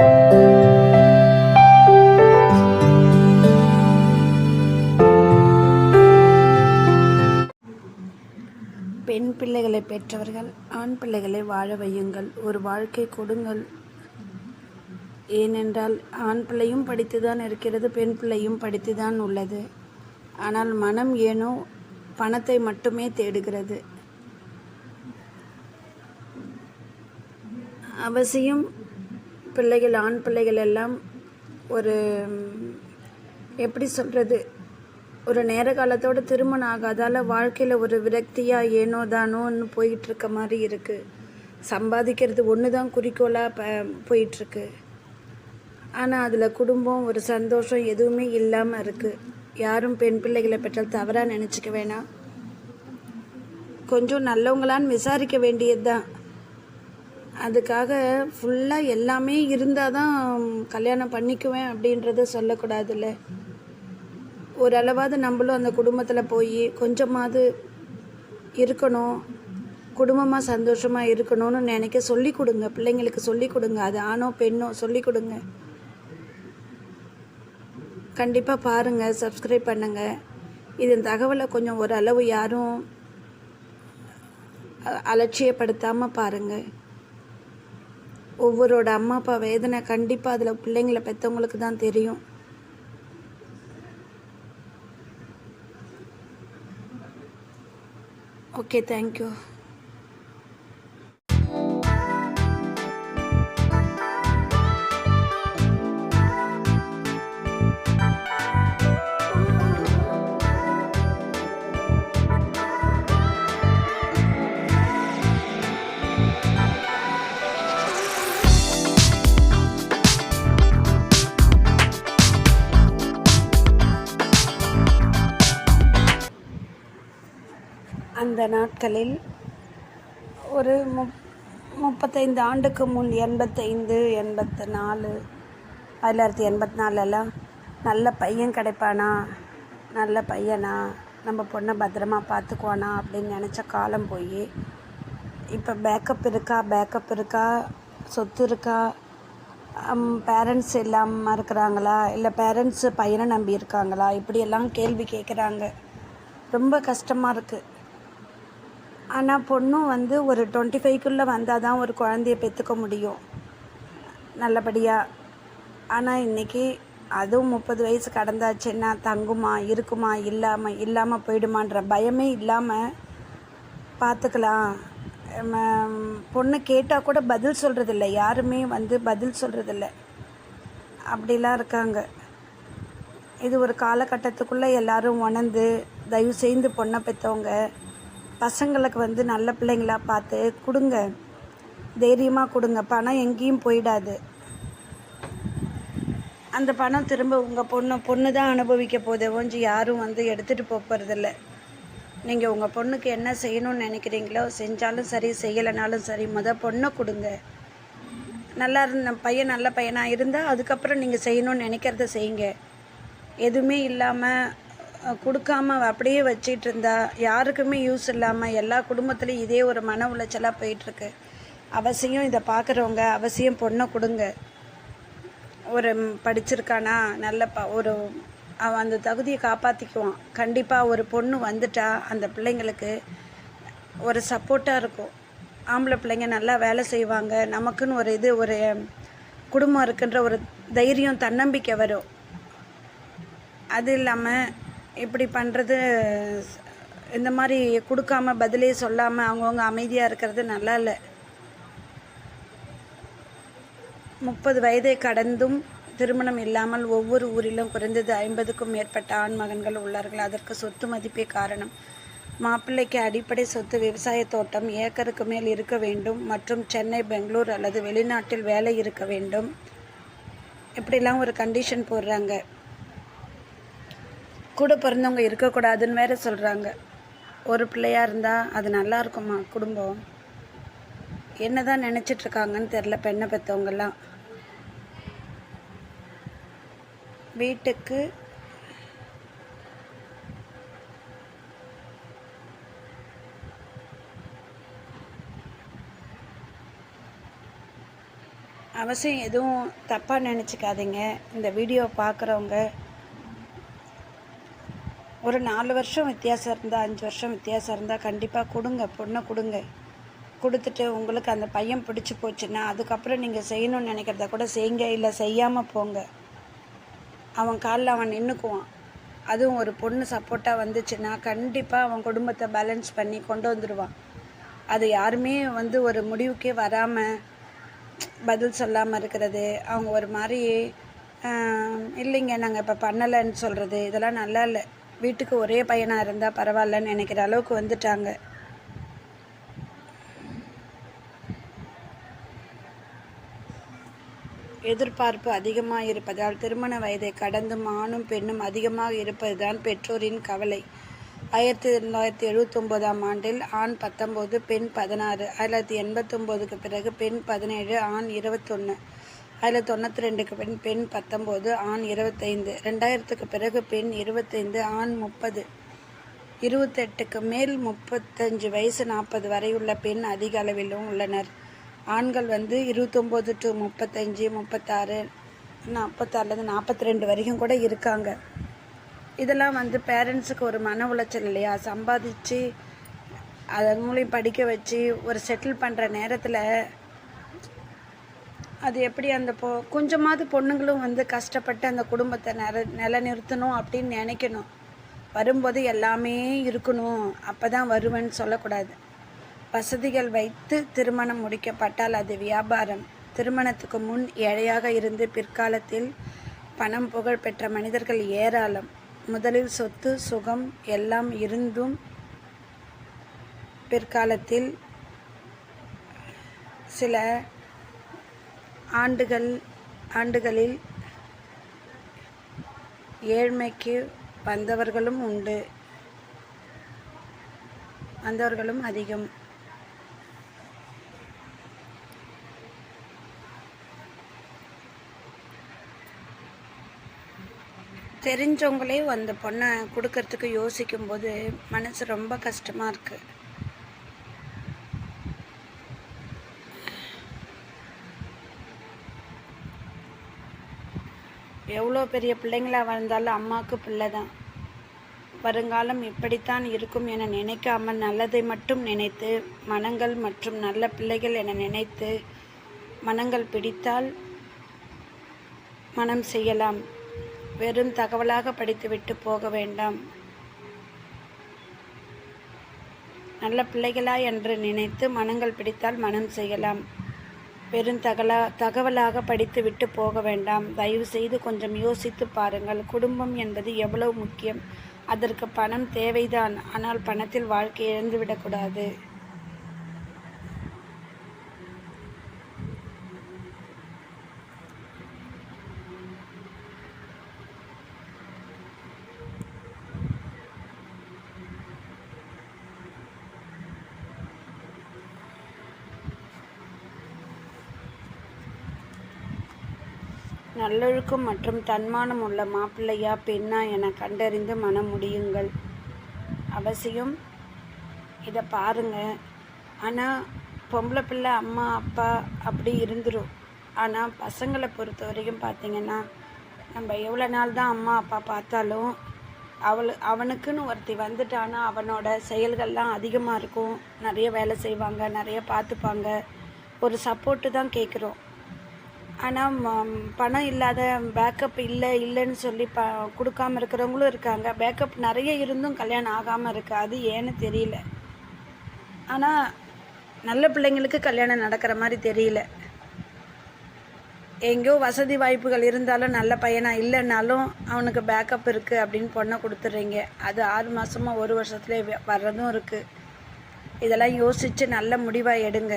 பெண் பிள்ளைகளை பெற்றவர்கள் ஆண் பிள்ளைகளை வாழ வையுங்கள். ஒரு வாழ்க்கை கொடுங்கள். ஏனென்றால் ஆண் பிள்ளையும் படித்துதான் இருக்கிறது பெண் பிள்ளையும் படித்துதான் உள்ளது. ஆனால் மனம் ஏனோ பணத்தை மட்டுமே தேடுகிறது. அவசியம் பிள்ளைகள் ஆண் பிள்ளைகள் எல்லாம் ஒரு எப்படி சொல்கிறது ஒரு நேர காலத்தோட திருமணம் ஆகாதால் வாழ்க்கையில் ஒரு விரக்தியாக ஏனோ தானோன்னு போயிட்டுருக்க மாதிரி இருக்குது சம்பாதிக்கிறது ஒன்று தான் குறிக்கோளாக ப போயிட்டுருக்கு. ஆனால் அதில் குடும்பம் ஒரு சந்தோஷம் எதுவுமே இல்லாமல் இருக்குது யாரும் பெண் பிள்ளைகளை பெற்றால் தவறாக நினச்சிக்க வேணாம். கொஞ்சம் நல்லவங்களான்னு விசாரிக்க வேண்டியது தான் அதுக்காக ஃபுல்லாக எல்லாமே இருந்தால் தான் கல்யாணம் பண்ணிக்குவேன் அப்படின்றத சொல்லக்கூடாதுல்ல. ஓரளவாவது நம்மளும் அந்த குடும்பத்தில் போய் கொஞ்சமாவது இருக்கணும். குடும்பமாக சந்தோஷமாக இருக்கணும்னு நினைக்க சொல்லி கொடுங்க. பிள்ளைங்களுக்கு சொல்லி கொடுங்க. அது ஆணோ பெண்ணோ சொல்லி கொடுங்க. கண்டிப்பாக பாருங்கள் சப்ஸ்கிரைப் பண்ணுங்கள் இதன் தகவலை கொஞ்சம் ஓரளவு யாரும் அ- அலட்சியப்படுத்தாமல் பாருங்கள் ஒவ்வொருவோட அம்மா அப்பா வேதனை கண்டிப்பாக அதில் பிள்ளைங்களை பெற்றவங்களுக்கு தான் தெரியும். ஓகே தேங்க்யூ அந்த நாட்களில் ஒரு முப் முப்பத்தைந்து ஆண்டுக்கு முன் எண்பத்தைந்து எண்பத்து நாலு ஆயிரத்தி தொள்ளாயிரத்தி எண்பத்தி நாலெல்லாம் நல்ல பையன் கிடைப்பானா? நல்ல பையனா? நம்ம பொண்ணை பத்திரமா பார்த்துக்குவானா? அப்படின்னு நினச்ச காலம் போய் இப்போ பேக்கப் இருக்கா? பேக்கப் இருக்கா? சொத்து இருக்கா? பேரண்ட்ஸ் இல்லாமல் இருக்கிறாங்களா? இல்லை பேரண்ட்ஸு பையனை நம்பி இருக்காங்களா? இப்படியெல்லாம் கேள்வி கேட்குறாங்க ரொம்ப கஷ்டமாக இருக்குது ஆனால் பொண்ணும் வந்து ஒரு டுவெண்ட்டி ஃபைவ்க்குள்ளே வந்தால் தான் ஒரு குழந்தைய பெற்றுக்க முடியும். நல்லபடியாக ஆனால் இன்றைக்கி அதுவும் முப்பது வயசு கடந்தாச்சுன்னா தங்குமா இருக்குமா இல்லாமல் இல்லாமல் போயிடுமான்ற பயமே இல்லாமல் பார்த்துக்கலாம் பொண்ணு கேட்டால் கூட பதில் சொல்கிறதில்ல யாருமே வந்து பதில் சொல்கிறதில்ல அப்படிலாம் இருக்காங்க. இது ஒரு காலகட்டத்துக்குள்ளே எல்லோரும் உணர்ந்து தயவு செய்து பொண்ணை பெற்றவங்க பசங்களுக்கு வந்து நல்ல பிள்ளைங்களா பார்த்து கொடுங்க. தைரியமாக கொடுங்க. பணம் எங்கேயும் போயிடாது. அந்த பணம் திரும்ப உங்கள் பொண்ணு பொண்ணு தான் அனுபவிக்க போதே ஒஞ்சி யாரும் வந்து எடுத்துகிட்டு போகிறதில்ல நீங்கள் உங்கள் பொண்ணுக்கு என்ன செய்யணும்னு நினைக்கிறீங்களோ செஞ்சாலும் சரி செய்யலைனாலும் சரி முதல் பொண்ணை கொடுங்க. நல்லா இருந்த பையன் நல்ல பையனாக இருந்தால் அதுக்கப்புறம் நீங்கள் செய்யணும்னு நினைக்கிறத செய்யுங்க. எதுவுமே இல்லாமல் கொடுக்காம அப்படியே வச்சிட்டு இருந்தா யாருக்குமே யூஸ் இல்லாமல் எல்லா குடும்பத்துலேயும் இதே ஒரு மன உளைச்சலாக போயிட்டுருக்கு. அவசியம் இதை பார்க்குறவங்க அவசியம் பொண்ணை கொடுங்க. ஒரு படிச்சிருக்கானா நல்ல ப ஒரு அவன் அந்த தகுதியை காப்பாற்றிக்குவான் கண்டிப்பாக ஒரு பொண்ணு வந்துட்டா அந்த பிள்ளைங்களுக்கு ஒரு சப்போர்ட்டாக இருக்கும். ஆம்பளை பிள்ளைங்க நல்லா வேலை செய்வாங்க. நமக்குன்னு ஒரு இது ஒரு குடும்பம் இருக்குன்ற ஒரு தைரியம் தன்னம்பிக்கை வரும். அது இல்லாமல் இப்படி பண்ணுறது இந்த மாதிரி கொடுக்காம பதிலே சொல்லாமல் அவங்கவுங்க அமைதியாக இருக்கிறது நல்லா இல்லை முப்பது வயதை கடந்தும் திருமணம் இல்லாமல் ஒவ்வொரு ஊரிலும் குறைந்தது ஐம்பதுக்கும் மேற்பட்ட ஆண் மகன்கள் உள்ளார்கள். அதற்கு சொத்து மதிப்பே காரணம். மாப்பிள்ளைக்கு அடிப்படை சொத்து விவசாய தோட்டம் ஏக்கருக்கு மேல் இருக்க வேண்டும் மற்றும் சென்னை பெங்களூர் அல்லது வெளிநாட்டில் வேலை இருக்க வேண்டும். இப்படிலாம் ஒரு கண்டிஷன் போடுறாங்க. கூட பிறந்தவங்க இருக்கக்கூடாதுன்னு வேற சொல்கிறாங்க ஒரு பிள்ளையாக இருந்தால் அது நல்லா இருக்குமா குடும்பம்? என்ன தான் நினச்சிட்ருக்காங்கன்னு தெரில பெண்ணை பெற்றவங்கெல்லாம் வீட்டுக்கு அவசியம் எதுவும் தப்பாக நினச்சிக்காதீங்க. இந்த வீடியோ பார்க்குறவங்க ஒரு நாலு வருஷம் வித்தியாசம் இருந்தால் அஞ்சு வருஷம் வித்தியாசம் இருந்தால் கண்டிப்பாக கொடுங்க பொண்ணை கொடுங்க. கொடுத்துட்டு உங்களுக்கு அந்த பையன் பிடிச்சி போச்சுன்னா அதுக்கப்புறம் நீங்கள் செய்யணும்னு நினைக்கிறத கூட செய்யுங்க இல்லை செய்யாமல் போங்க. அவன் காலில் அவன் நின்றுக்குவான் அதுவும் ஒரு பொண்ணு சப்போர்ட்டாக வந்துச்சுன்னா கண்டிப்பாக அவன் குடும்பத்தை பேலன்ஸ் பண்ணி கொண்டு வந்துடுவான் அது யாருமே வந்து ஒரு முடிவுக்கே வராமல் பதில் சொல்லாமல் இருக்கிறது. அவங்க ஒரு மாதிரி இல்லைங்க நாங்கள் இப்போ பண்ணலைன்னு சொல்கிறது இதெல்லாம் நல்லா இல்லை. வீட்டுக்கு ஒரே பையனாக இருந்தால் பரவாயில்லன்னு நினைக்கிற அளவுக்கு வந்துட்டாங்க. எதிர்பார்ப்பு அதிகமாக இருப்பதால் திருமண வயதை கடந்தும் ஆணும் பெண்ணும் அதிகமாக இருப்பதுதான் பெற்றோரின் கவலை. ஆயிரத்தி தொள்ளாயிரத்தி எழுபத்தொம்போதாம் ஆண்டில் ஆண் பத்தொம்போது பெண் பதினாறு. ஆயிரத்தி தொள்ளாயிரத்தி எண்பத்தொம்போதுக்கு பிறகு பெண் பதினேழு ஆண் இருபத்தொன்று அதில் தொண்ணூற்றி ரெண்டுக்கு பெண் பெண் பத்தொம்போது ஆண் இருபத்தைந்து. ரெண்டாயிரத்துக்கு பிறகு பெண் இருபத்தைந்து ஆண் முப்பது. இருபத்தெட்டுக்கு மேல் முப்பத்தஞ்சு வயசு நாற்பது வரை உள்ள பெண் அதிக அளவிலும் உள்ளனர். ஆண்கள் வந்து இருபத்தொம்போது டு முப்பத்தஞ்சு முப்பத்தாறு நாற்பத்தாறுலேருந்து நாற்பத்தி ரெண்டு வரைக்கும் கூட இருக்காங்க. இதெல்லாம் வந்து பேரண்ட்ஸுக்கு ஒரு மன உளைச்சல் இல்லையா? சம்பாதிச்சு மூலியம் படிக்க வச்சு ஒரு செட்டில் பண்ணுற நேரத்தில் அது எப்படி அந்த பொ கொஞ்சமாவது பொண்ணுங்களும் வந்து கஷ்டப்பட்டு அந்த குடும்பத்தை நில நிலைநிறுத்தணும் அப்படின்னு நினைக்கணும். வரும்போது எல்லாமே இருக்கணும். அப்போ தான் வருவேன்னு சொல்லக்கூடாது. வசதிகள் வைத்து திருமணம் முடிக்கப்பட்டால் அது வியாபாரம். திருமணத்துக்கு முன் ஏழையாக இருந்து பிற்காலத்தில் பணம் புகழ் பெற்ற மனிதர்கள் ஏராளம். முதலில் சொத்து சுகம் எல்லாம் இருந்தும் பிற்காலத்தில் சில ஆண்டுகள் ஆண்டுகளில் ஏழ்மைக்கு வந்தவர்களும் உண்டு. வந்தவர்களும் அதிகம். தெரிஞ்சவங்களே அந்த பொண்ணை கொடுக்கறதுக்கு யோசிக்கும்போது மனசு ரொம்ப கஷ்டமாக இருக்குது எவ்வளோ பெரிய பிள்ளைங்களா வளர்ந்தாலும் அம்மாவுக்கு பிள்ளை தான் வருங்காலம் இப்படித்தான் இருக்கும் என நினைக்காமல் நல்லதை மட்டும் நினைத்து மனங்கள் மற்றும் நல்ல பிள்ளைகள் என நினைத்து மனங்கள் பிடித்தால் மனம் செய்யலாம். வெறும் தகவலாக படித்துவிட்டு போக வேண்டாம். நல்ல பிள்ளைகளா என்று நினைத்து மனங்கள் பிடித்தால் மனம் செய்யலாம். வெறும் தகலா தகவலாக படித்துவிட்டு போக வேண்டாம். தயவு செய்து கொஞ்சம் யோசித்து பாருங்கள். குடும்பம் என்பது எவ்வளவு முக்கியம். அதற்கு பணம் தேவைதான். ஆனால் பணத்தில் வாழ்க்கை இழந்துவிடக்கூடாது நல்லொழுக்கம் மற்றும் தன்மானம் உள்ள மாப்பிள்ளையா பெண்ணா என கண்டறிந்து மனம் முடியுங்கள். அவசியம். இதை பாருங்கள் ஆனால் பொம்பளை பிள்ளை அம்மா அப்பா அப்படி இருந்துடும் ஆனால் பசங்களை பொறுத்த வரைக்கும் பார்த்தீங்கன்னா நம்ம எவ்வளோ நாள் தான் அம்மா அப்பா பார்த்தாலும் அவளு அவனுக்குன்னு ஒருத்தி வந்துட்டானா அவனோட செயல்கள்லாம் அதிகமாக இருக்கும். நிறைய வேலை செய்வாங்க நிறைய பார்த்துப்பாங்க. ஒரு சப்போர்ட்டு தான் கேட்குறோம். ஆனால் பணம் இல்லாத பேக்கப் இல்லை இல்லைன்னு சொல்லி ப கொடுக்காம இருக்கிறவங்களும் இருக்காங்க. பேக்கப் நிறைய இருந்தும் கல்யாணம் ஆகாமல் இருக்கு அது ஏன்னு தெரியல. ஆனால் நல்ல பிள்ளைங்களுக்கு கல்யாணம் நடக்கிற மாதிரி தெரியல. எங்கேயோ வசதி வாய்ப்புகள் இருந்தாலும் நல்ல பையனாக இல்லைன்னாலும் அவனுக்கு பேக்கப் இருக்குது அப்படின்னு பொண்ணை கொடுத்துட்றீங்க. அது ஆறு மாதமாக ஒரு வருஷத்துலேயே வர்றதும் இருக்குது இதெல்லாம் யோசித்து நல்ல முடிவாக எடுங்க.